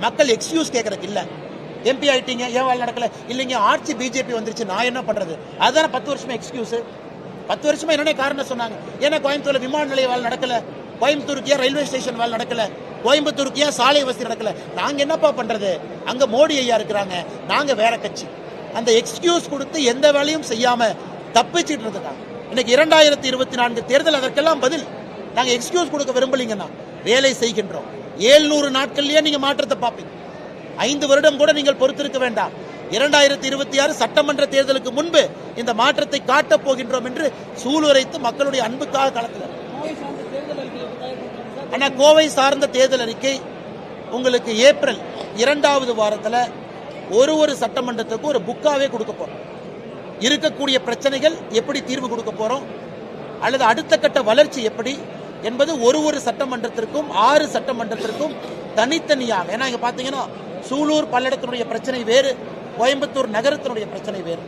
மக்கள் எக்ஸ்கியூஸ் கேட்கறதுக்கு இல்ல. எம்பி ஆயிட்டீங்க ஏன் வேலை நடக்கல? இல்லைங்க ஆட்சி பிஜேபி வந்துருச்சு நான் என்ன பண்றது? அதுதானே பத்து வருஷமா எக்ஸ்கியூஸ் பத்து வருஷமா என்னென்ன காரணம் சொன்னாங்க. ஏன்னா கோயம்புத்தூர்ல விமான நிலைய வேலை நடக்கல. கோயம்புத்தூருக்கு ஏன் ரயில்வே ஸ்டேஷன் வேலை நடக்கல? கோயம்புத்தூருக்கு ஏன் சாலை வசதி நடக்கல? நாங்க என்னப்பா பண்றது? அங்க மோடி ஐயா இருக்கிறாங்க. நாங்க வேற கட்சி. அந்த எக்ஸ்கியூஸ் கொடுத்து எந்த வேலையும் செய்யாம தப்பிச்சிட்டு இருக்காங்க இன்னைக்கு இரண்டாயிரத்தி இருபத்தி நான்கு தேர்தல் அதற்கெல்லாம் பதில். நாங்க எக்ஸ்கியூஸ் கொடுக்க விரும்பலீங்கன்னா வேலை செய்கின்றோம். ஏழ்நூறு நாட்கள்லயே நீங்க மாற்றத்தை பார்ப்பீங்க. ஐந்து வருடம் கூட நீங்கள் பொறுத்திருக்க வேண்டாம். இரண்டாயிரத்தி இருபத்தி ஆறு சட்டமன்ற தேர்தலுக்கு முன்பு இந்த மாற்றத்தை காட்டப் போகின்றோம் என்று சூளுரைத்து மக்களுடைய அன்புக்காக களத்தில் ஆனா கோவை சார்ந்த தேர்தல் அறிக்கை உங்களுக்கு ஏப்ரல் இரண்டாவது வாரத்தில் ஒரு ஒரு சட்டமன்றத்துக்கும் ஒரு புக்காவே கொடுக்க போறோம். இருக்கக்கூடிய பிரச்சனைகள் எப்படி தீர்வு கொடுக்க போறோம்? அல்லது அடுத்த கட்ட வளர்ச்சி எப்படி? என்பது ஒரு ஒரு சட்டமன்றத்திற்கும் ஆறு சட்டமன்றத்திற்கும் தனித்தனியாக. ஏன்னா இங்க பாத்தீங்கன்னா சூலூர் பல்லடத்தினுடைய பிரச்சனை வேறு கோயம்புத்தூர் நகரத்தினுடைய பிரச்சனை வேறு.